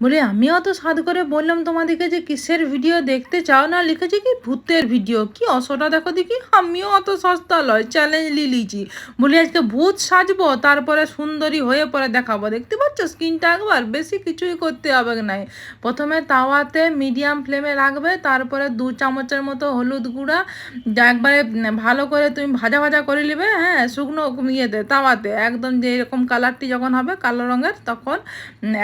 বলে আমিও তো সাদ করে বললাম তোমাদেরকে যে কিসের ভিডিও দেখতে চাও না? লিখেছি কি, ভূতের ভিডিও কি অসটা দেখো দেখি, আমিও অত সস্তা লয় চ্যালেঞ্জ লিলিছি বলি, আজকে ভূত সাজবো, তারপরে সুন্দরী হয়ে পরে দেখাবো। দেখতে পাচ্ছ স্কিনটা একবার বেশি কিছুই করতে হবে নাই। প্রথমে তাওয়াতে মিডিয়াম ফ্লেমে রাখবে, তারপরে দু চামচের মতো হলুদ গুঁড়া একবারে ভালো করে তুমি ভাজা ভাজা করে নেবে হ্যাঁ শুকনো ইয়েতে, তাওয়াতে। একদম যে এরকম কালারটি যখন হবে, কালো রঙের, তখন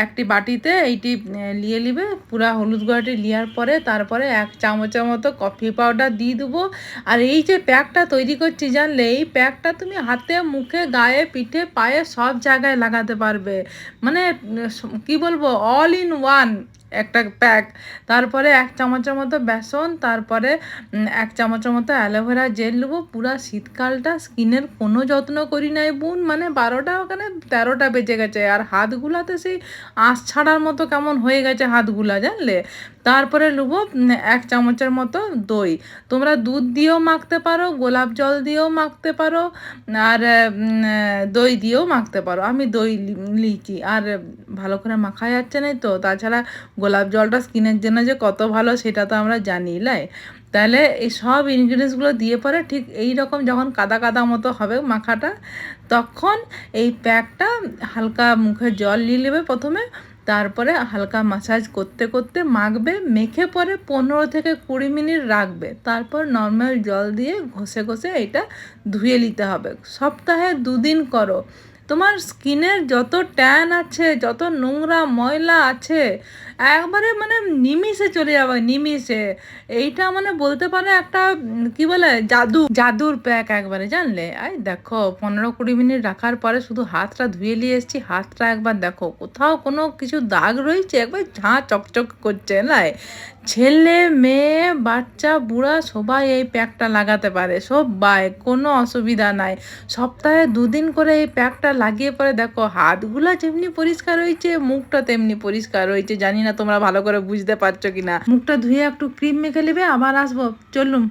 একটি বাটিতে এইটি আহ, নিয়ে নিবে পুরা হলুদ গুঁড়াটি নেওয়ার পরে তারপরে এক চামচের মতো কফি পাউডার দিয়ে দেবো। আর এই যে প্যাকটা তৈরি করছি জানলে এই প্যাকটা তুমি হাতে মুখে গায়ে পিঠে পায়ে সব জায়গায় লাগাতে পারবে। মানে কি বলব অল ইন ওয়ান একটা প্যাক। তারপরে এক চামচের মতো বেসন, তারপরে এক চামচের মতো অ্যালোভেরা জেল নেব। পুরো শীতকালটা স্কিনের কোনো যত্ন করি নাই বোন। মানে বারোটা ওখানে তেরোটা বেজে গেছে আর হাতগুলাতে সেই আঁশ ছাড়ার মতো কেমন হয়ে গেছে হাতগুলা জানলে? তারপরে নেব এক চামচের মতো দই। তোমরা দুধ দিয়েও মাখতে পারো, গোলাপ জল দিয়েও মাখতে পারো, আর দই দিয়েও মাখতে পারো। আমি দই লিচি আর ভালো করে মাখা যাচ্ছে না তো, তাছাড়া গোলাপ জলটা স্কিনের জন্য যে কত ভালো সেটা তো আমরা জানি, লাই? তাহলে এই সব ইনগ্রিডিয়েন্টসগুলো দিয়ে পরে ঠিক এই রকম যখন কাদা কাদা মতো হবে মাখাটা, তখন এই প্যাকটা হালকা মুখে জল নিয়ে নেবে প্রথমে, তারপরে হালকা মাসাজ করতে করতে মাখবে, মেখে পরে পনেরো থেকে কুড়ি মিনিট রাখবে, তারপর নর্মাল জল দিয়ে ঘষে ঘষে এটা ধুয়ে নিতে হবে। সপ্তাহে দুদিন করো। তোমার স্কিনের যত ট্যান আছে, যত নোংরা ময়লা আছে, একবারে মানে নিমিষে চলে যাবে, নিমিষে। এইটা মানে বলতে পারে একটা কি বলে, জাদু, জাদুর প্যাক একবারে, জানলে? এই দেখো, পনেরো কুড়ি মিনিট রাখার পরে শুধু হাতটা ধুয়ে নিয়ে এসেছি, হাতটা একবার দেখো, কোথাও কোনো কিছু দাগ রয়েছে, একবার ঝাঁ চকচক করছে নাই ছেলে, মেয়ে, বাচ্চা, বুড়া, সবাই এই প্যাকটা লাগাতে পারে, সবাই, কোনো অসুবিধা নাই। সপ্তাহে দুদিন করে এই প্যাকটা লাগিয়ে পরে দেখো, হাতগুলো যেমনি পরিষ্কার হয়েছে, মুখটা তেমনি পরিষ্কার হয়েছে। জানি না তোমরা ভালো করে বুঝতে পারছ কিনা। মুখটা ধুয়ে একটু ক্রিম মেখে নেবে, আবার আসব। চলুন।